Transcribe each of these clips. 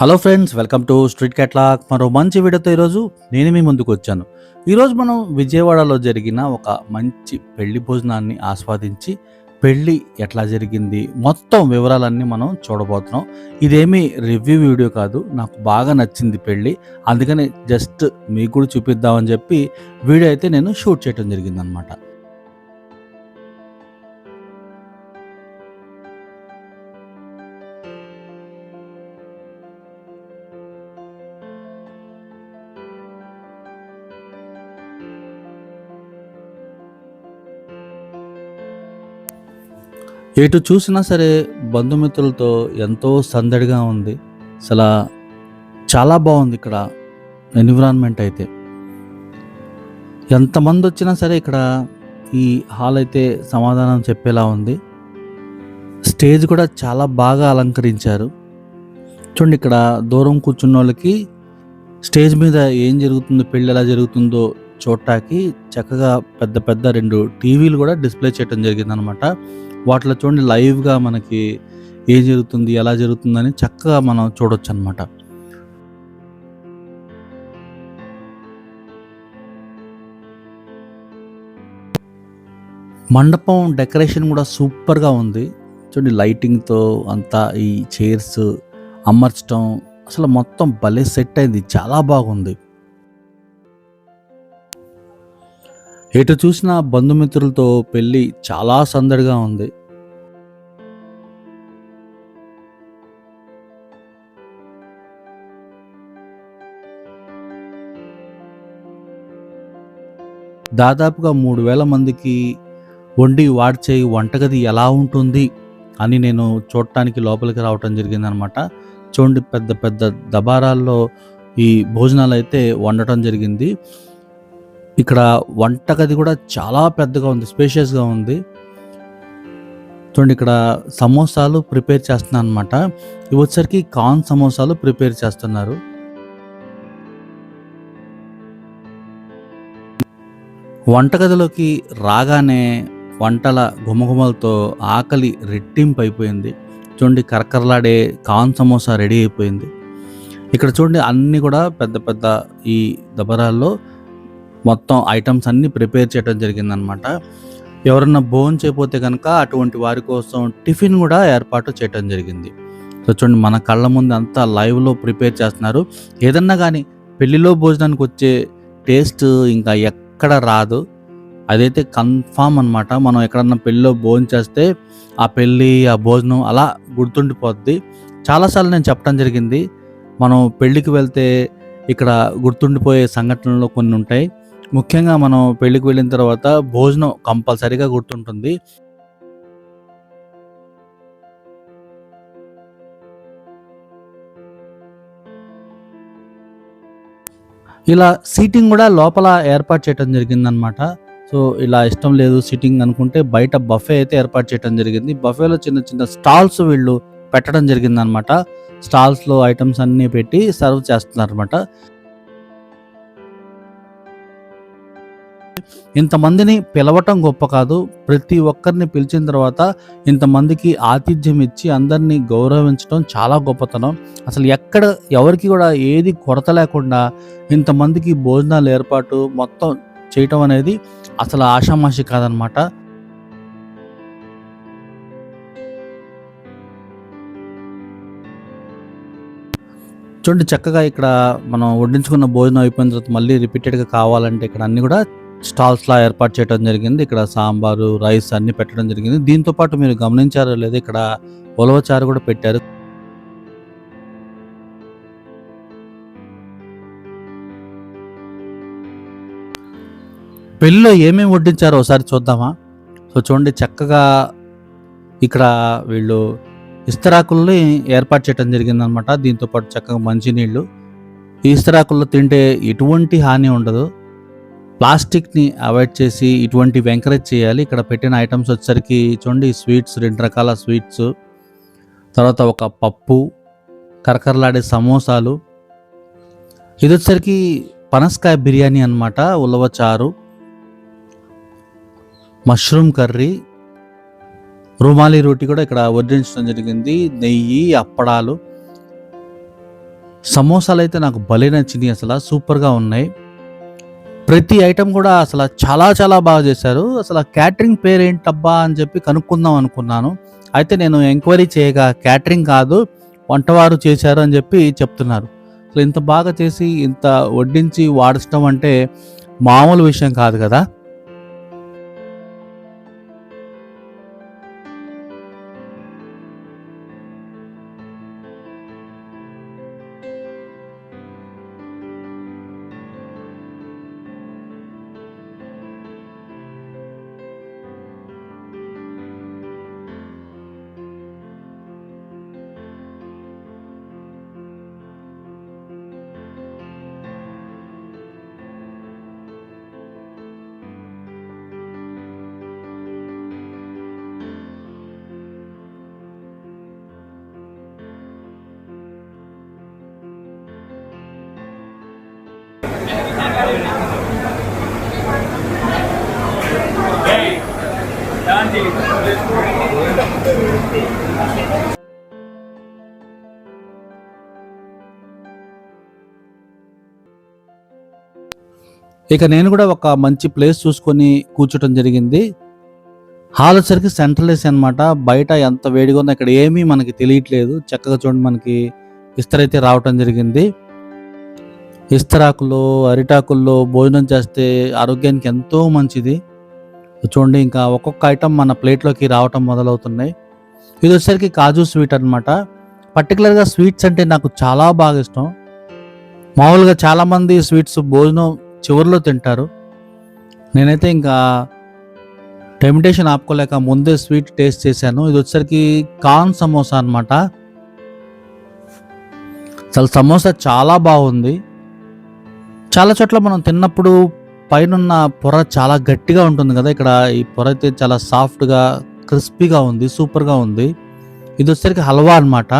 Hello friends welcome to street క్యాట్లాక్ మరో మంచి వీడియోతో ఈరోజు నేను మీ ముందుకు వచ్చాను. ఈరోజు మనం విజయవాడలో జరిగిన ఒక మంచి పెళ్ళి భోజనాన్ని ఆస్వాదించి పెళ్ళి ఎట్లా జరిగింది మొత్తం వివరాలన్నీ మనం చూడబోతున్నాం. ఇదేమీ రివ్యూ వీడియో కాదు నాకు బాగా నచ్చింది పెళ్ళి అందుకని జస్ట్ మీకు కూడా చూపిద్దామని చెప్పి వీడియో అయితే నేను షూట్ చేయడం జరిగింది ఎటు చూసినా సరే బంధుమిత్రులతో ఎంతో సందడిగా ఉంది. అసలు చాలా బాగుంది ఇక్కడ ఎన్విరాన్మెంట్ అయితే. ఎంతమంది వచ్చినా సరే ఇక్కడ ఈ హాల్ అయితే సమాధానం చెప్పేలా ఉంది. స్టేజ్ కూడా చాలా బాగా అలంకరించారు. చూడండి ఇక్కడ దూరం కూర్చున్న వాళ్ళకి స్టేజ్ మీద ఏం జరుగుతుందో పెళ్ళి ఎలా జరుగుతుందో చూడటానికి చక్కగా పెద్ద పెద్ద రెండు టీవీలు కూడా డిస్ప్లే చేయడం జరిగిందనమాట. వాటిలో చూడండి లైవ్గా మనకి ఏం జరుగుతుంది ఎలా జరుగుతుందని చక్కగా మనం చూడొచ్చు అనమాట మండపం డెకరేషన్ కూడా సూపర్గా ఉంది. చూడండి లైటింగ్తో అంతా ఈ చైర్స్ అమర్చడం అసలు మొత్తం భలే సెట్ అయింది. చాలా బాగుంది. ఎటు చూసినా బంధుమిత్రులతో పెళ్ళి చాలా సందడిగా ఉంది. దాదాపుగా మూడు వేల మందికి వండి వాడ్చే వంటగది ఎలా ఉంటుంది అని నేను చూడటానికి లోపలికి రావటం జరిగిందనమాట. చూడండి పెద్ద పెద్ద దబారాల్లో ఈ భోజనాలు అయితే వండటం జరిగింది. ఇక్కడ వంటగది కూడా చాలా పెద్దగా ఉంది స్పేషియస్గా ఉంది. చూడండి ఇక్కడ సమోసాలు ప్రిపేర్ చేస్తున్నాను అనమాట ఇవి వచ్చరికి కార్న్ సమోసాలు ప్రిపేర్ చేస్తున్నారు. వంటగదిలోకి రాగానే వంటల గుమగుమలతో ఆకలి రెట్టింపు అయిపోయింది చూడండి కరకరలాడే కాన్ సమోసా రెడీ అయిపోయింది. ఇక్కడ చూడండి అన్నీ కూడా పెద్ద పెద్ద ఈ దబరాల్లో మొత్తం ఐటమ్స్ అన్నీ ప్రిపేర్ చేయడం జరిగిందనమాట ఎవరన్నా బోన్ చేయకపోతే కనుక అటువంటి వారి కోసం టిఫిన్ కూడా ఏర్పాటు చేయడం జరిగింది. సో చూడండి మన కళ్ళ ముందు అంతా లైవ్లో ప్రిపేర్ చేస్తున్నారు. ఏదన్నా కానీ పెళ్ళిలో భోజనానికి వచ్చే టేస్ట్ ఇంకా ఎక్కడ రాదు. అదైతే కన్ఫామ్ అనమాట మనం ఎక్కడన్నా పెళ్ళిలో భోజనం చేస్తే ఆ పెళ్ళి ఆ భోజనం అలా గుర్తుండిపోద్ది. చాలాసార్లు నేను చెప్పడం జరిగింది. మనం పెళ్ళికి వెళ్తే ఇక్కడ గుర్తుండిపోయే సంఘటనలు కొన్ని ఉంటాయి. ముఖ్యంగా మనం పెళ్ళికి వెళ్ళిన తర్వాత భోజనం కంపల్సరీగా గుర్తుంటుంది. ఇలా సీటింగ్ కూడా లోపల ఏర్పాటు చేయడం జరిగిందనమాట సో ఇలా ఇష్టం లేదు సిట్టింగ్ అనుకుంటే బయట బఫే అయితే ఏర్పాటు చేయడం జరిగింది. బఫేలో చిన్న చిన్న స్టాల్స్ వీళ్ళు పెట్టడం జరిగిందనమాట స్టాల్స్లో ఐటమ్స్ అన్నీ పెట్టి సర్వ్ చేస్తున్నారు ఇంతమందిని పిలవటం గొప్ప కాదు. ప్రతి ఒక్కరిని పిలిచిన తర్వాత ఇంతమందికి ఆతిథ్యం ఇచ్చి అందరినీ గౌరవించడం చాలా గొప్పతనం. అసలు ఎక్కడ ఎవరికి కూడా ఏది కొరత లేకుండా ఇంతమందికి భోజనాలు ఏర్పాటు మొత్తం చేయటం అనేది అసలు ఆషామాషి కాదనమాట. చూడండి చక్కగా ఇక్కడ మనం వడ్డించుకున్న భోజనం అయిపోయిన తర్వాత మళ్ళీ రిపీటెడ్గా కావాలంటే ఇక్కడ అన్నీ కూడా స్టాల్స్లా ఏర్పాటు చేయడం జరిగింది. ఇక్కడ సాంబారు రైస్ అన్నీ పెట్టడం జరిగింది. దీంతో పాటు మీరు గమనించారో లేదో ఇక్కడ ఉలవచారు కూడా పెట్టారు. పెళ్ళిలో ఏమేమి వడ్డించారో ఒకసారి చూద్దామా? సో చూడండి చక్కగా ఇక్కడ వీళ్ళు ఇస్తరాకుల్ని ఏర్పాటు చేయడం జరిగిందనమాట దీంతో పాటు చక్కగా మంచినీళ్ళు. ఈ ఇస్తరాకుల్లో తింటే ఎటువంటి హాని ఉండదు. ప్లాస్టిక్ని అవాయిడ్ చేసి ఇటువంటివి ఎంకరేజ్ చేయాలి. ఇక్కడ పెట్టిన ఐటమ్స్ వచ్చేసరికి చూడండి స్వీట్స్ రెండు రకాల స్వీట్స్. తర్వాత ఒక పప్పు కరకరలాడే సమోసాలు. ఇది వచ్చేసరికి పనసకాయ బిర్యానీ అనమాట ఉలవచారు. Mushroom curry. రుమాలి రోటి కూడా ఇక్కడ వడ్డించడం జరిగింది. నెయ్యి అప్పడాలు. సమోసాలు అయితే నాకు భలే నచ్చింది అసలు సూపర్గా ఉన్నాయి. ప్రతి ఐటెం కూడా అసలు చాలా చాలా బాగా చేశారు. అసలు క్యాటరింగ్ పేరు ఏంటబ్బా అని చెప్పి కనుక్కుందాం అనుకున్నాను. అయితే నేను ఎంక్వైరీ చేయగా క్యాటరింగ్ కాదు వంటవారు చేశారు అని చెప్పి చెప్తున్నారు. అసలు ఇంత బాగా చేసి ఇంత వడ్డించి వాడటం అంటే మామూలు విషయం కాదు కదా. ఇక నేను కూడా ఒక మంచి ప్లేస్ చూసుకొని కూర్చోటం జరిగింది. హాల్ వచ్చరికి సెంట్రల్ అనమాట బయట ఎంత వేడిగా ఉందో ఇక్కడ ఏమీ మనకి తెలియట్లేదు. చక్కగా చూడండి మనకి ఇస్తరైతే రావటం జరిగింది. ఇస్తరాకుల్లో అరిటాకుల్లో భోజనం చేస్తే ఆరోగ్యానికి ఎంతో మంచిది. చూడండి ఇంకా ఒక్కొక్క ఐటమ్ మన ప్లేట్లోకి రావటం మొదలవుతున్నాయి. ఇది వచ్చేసరికి కాజు స్వీట్ అనమాట పర్టికులర్గా స్వీట్స్ అంటే నాకు చాలా బాగా ఇష్టం. మామూలుగా చాలామంది స్వీట్స్ భోజనం చివరిలో తింటారు. నేనైతే ఇంకా టెంప్టేషన్ ఆపుకోలేక ముందే స్వీట్ టేస్ట్ చేశాను. ఇది వచ్చేసరికి కార్న్ సమోసా అనమాట అసలు సమోసా చాలా బాగుంది. చాలా చోట్ల మనం తిన్నప్పుడు పైనున్న పొర చాలా గట్టిగా ఉంటుంది కదా. ఇక్కడ ఈ పొర అయితే చాలా సాఫ్ట్గా క్రిస్పీగా ఉంది సూపర్గా ఉంది. ఇది వచ్చేసరికి హల్వా అనమాట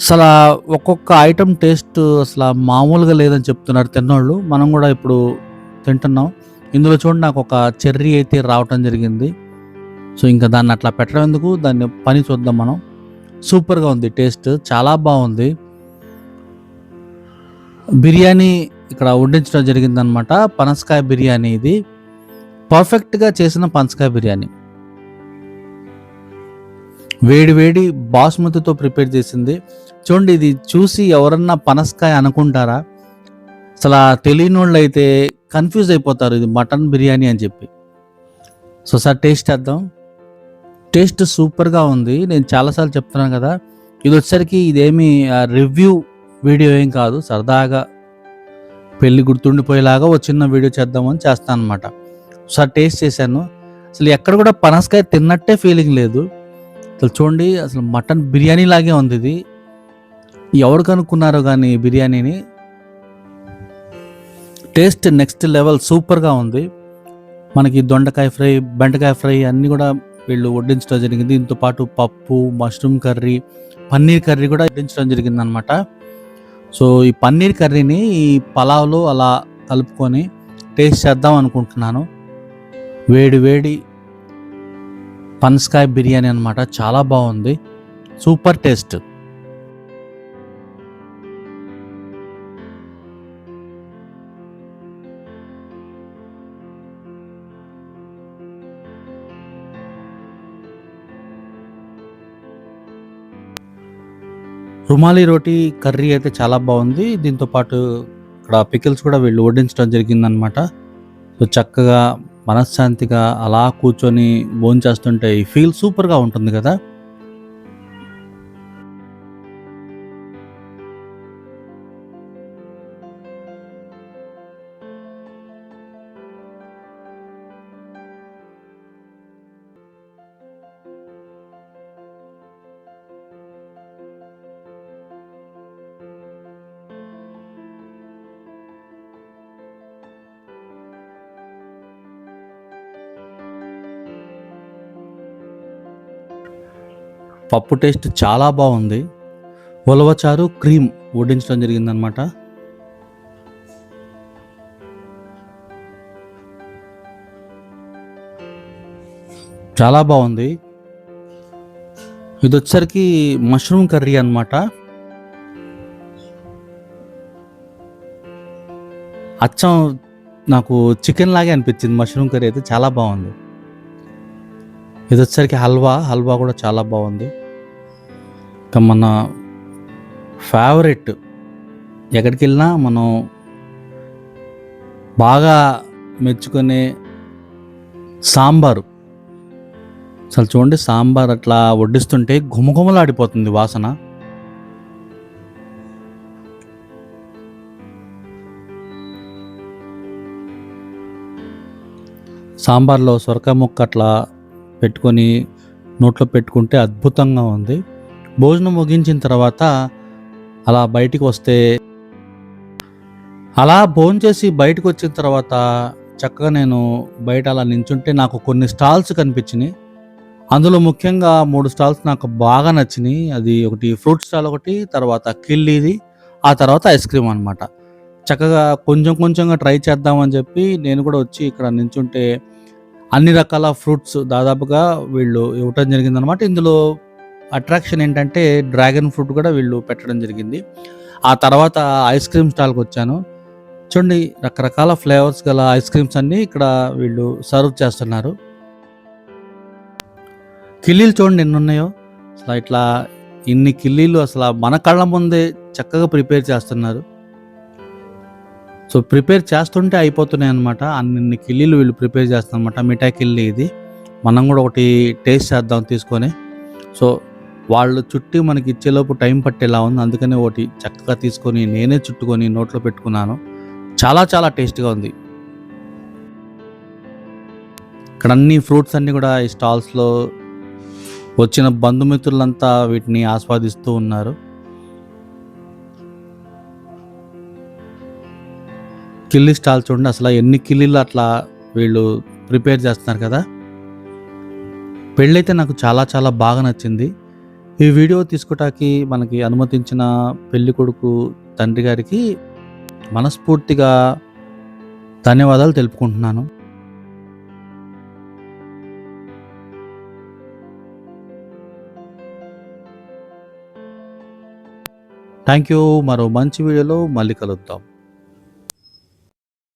అసలు ఒక్కొక్క ఐటమ్ టేస్ట్ అసలు మామూలుగా లేదని చెప్తున్నారు తిన్నోళ్ళు. మనం కూడా ఇప్పుడు తింటున్నాం. ఇందులో చూడండి నాకు ఒక చెర్రీ అయితే రావటం జరిగింది. సో ఇంకా దాన్ని అట్లా పెట్టడం ఎందుకు? దాన్ని పని చూద్దాం మనం. సూపర్గా ఉంది టేస్ట్ చాలా బాగుంది. బిర్యానీ ఇక్కడ వడ్డించడం జరిగిందనమాట పనసకాయ బిర్యానీ ఇది. పర్ఫెక్ట్గా చేసిన పనసకాయ బిర్యానీ. వేడి వేడి బాస్మతితో ప్రిపేర్ చేసింది. చూడండి ఇది చూసి ఎవరన్నా పనసకాయ అనుకుంటారా? అసలు తెలియని వాళ్ళు అయితే కన్ఫ్యూజ్ అయిపోతారు ఇది మటన్ బిర్యానీ అని చెప్పి. సో సార్ టేస్ట్ చేద్దాం. టేస్ట్ సూపర్గా ఉంది. నేను చాలాసార్లు చెప్తున్నాను కదా. ఇది వచ్చేసరికి ఇదేమి రివ్యూ వీడియో ఏం కాదు సరదాగా పెళ్ళి గుర్తుండిపోయేలాగా ఒక చిన్న వీడియో చేద్దామని చేస్తాను అనమాట సార్ టేస్ట్ చేశాను. అసలు ఎక్కడ కూడా పనసకాయ తిన్నట్టే ఫీలింగ్ లేదు. అసలు చూడండి అసలు మటన్ బిర్యానీ లాగే ఉంది ఇది. ఎవరు కనుక్కున్నారో కానీ బిర్యానీని. టేస్ట్ నెక్స్ట్ లెవెల్ సూపర్గా ఉంది. మనకి దొండకాయ ఫ్రై బెండకాయ ఫ్రై అన్నీ కూడా వీళ్ళు వడ్డించడం జరిగింది. దీంతో పాటు పప్పు మష్రూమ్ కర్రీ పన్నీర్ కర్రీ కూడా వడ్డించడం జరిగింది అనమాట సో ఈ పన్నీర్ కర్రీని ఈ పలావ్లో అలా కలుపుకొని టేస్ట్ చేద్దాం అనుకుంటున్నాను. వేడి వేడి పనసకాయ బిర్యానీ అనమాట చాలా బాగుంది. Super taste. Rumali roti curry అయితే చాలా బాగుంది. దీంతో పాటు ఇక్కడ పికిల్స్ కూడా వీళ్ళు వడ్డించడం జరిగిందనమాట సో చక్కగా మనశ్శాంతిగా అలా కూర్చొని భోంచేస్తుంటే ఈ ఫీల్ సూపర్గా ఉంటుంది కదా. పప్పు టేస్ట్ చాలా బాగుంది. ఉలవచారు క్రీమ్ వడ్డించడం జరిగిందనమాట చాలా బాగుంది. ఇది వచ్చేసరికి మష్రూమ్ కర్రీ అన్నమాట. అచ్చం నాకు చికెన్ లాగే అనిపించింది. మష్రూమ్ కర్రీ అయితే చాలా బాగుంది. ఇది వచ్చేసరికి హల్వా. హల్వా కూడా చాలా బాగుంది. ఇంకా మన ఫేవరెట్ ఎక్కడికి వెళ్ళినా మనం బాగా మెచ్చుకునే సాంబారు. అసలు చూడండి సాంబార్ అట్లా వడ్డిస్తుంటే ఘుమఘుమలాడిపోతుంది వాసన. సాంబార్లో సొరకాయ ముక్క అట్లా పెట్టుకొని నోట్లో పెట్టుకుంటే అద్భుతంగా ఉంది. భోజనం ముగించిన తర్వాత అలా బయటికి వస్తే అలా భోంచేసి బయటకు వచ్చిన తర్వాత చక్కగా నేను బయట అలా నించుంటే నాకు కొన్ని స్టాల్స్ కనిపించినాయి. అందులో ముఖ్యంగా మూడు స్టాల్స్ నాకు బాగా నచ్చినాయి. అది ఒకటి ఫ్రూట్ స్టాల్ ఒకటి తర్వాత కిల్లీది ఆ తర్వాత ఐస్ క్రీమ్ అనమాట చక్కగా కొంచెం కొంచెంగా ట్రై చేద్దామని చెప్పి నేను కూడా వచ్చి ఇక్కడ నించుంటే అన్ని రకాల ఫ్రూట్స్ దాదాపుగా వీళ్ళు ఇవ్వటం జరిగిందనమాట ఇందులో అట్రాక్షన్ ఏంటంటే డ్రాగన్ ఫ్రూట్ కూడా వీళ్ళు పెట్టడం జరిగింది. ఆ తర్వాత ఐస్ క్రీమ్ స్టాల్కి వచ్చాను. చూడండి రకరకాల ఫ్లేవర్స్ గల ఐస్ క్రీమ్స్ అన్నీ ఇక్కడ వీళ్ళు సర్వ్ చేస్తున్నారు. కిల్లీలు చూడండి ఎన్ని ఉన్నాయో అసలు ఇట్లా ఇన్ని కిల్లీలు అసలు మన కళ్ళ ముందే చక్కగా ప్రిపేర్ చేస్తున్నారు. సో ప్రిపేర్ చేస్తుంటే అయిపోతున్నాయి అనమాట అన్ని కిల్లీలు వీళ్ళు ప్రిపేర్ చేస్తున్నారు అనమాట మిఠాయి కిల్లీ ఇది. మనం కూడా ఒకటి టేస్ట్ చేద్దాం తీసుకొని. సో వాళ్ళు చుట్టి మనకి ఇచ్చేలోపు టైం పట్టేలా ఉంది. అందుకనే ఒకటి చక్కగా తీసుకొని నేనే చుట్టుకొని నోట్లో పెట్టుకున్నాను. చాలా చాలా టేస్ట్గా ఉంది. ఇక్కడ అన్ని ఫ్రూట్స్ అన్నీ కూడా ఈ స్టాల్స్లో వచ్చిన బంధుమిత్రులంతా వీటిని ఆస్వాదిస్తూ ఉన్నారు. కిల్లీ స్టాల్ చూడండి అసలు ఎన్ని కిల్లీలు అట్లా వీళ్ళు ప్రిపేర్ చేస్తున్నారు కదా. పెళ్ళైతే నాకు చాలా చాలా బాగా నచ్చింది. ఈ వీడియో తీసుకోవటానికి మనకి అనుమతించిన పెళ్ళి కొడుకు తండ్రి గారికి మనస్ఫూర్తిగా ధన్యవాదాలు తెలుపుకుంటున్నాను. Thank you. మరో మంచి వీడియోలో మళ్ళీ కలుద్దాం.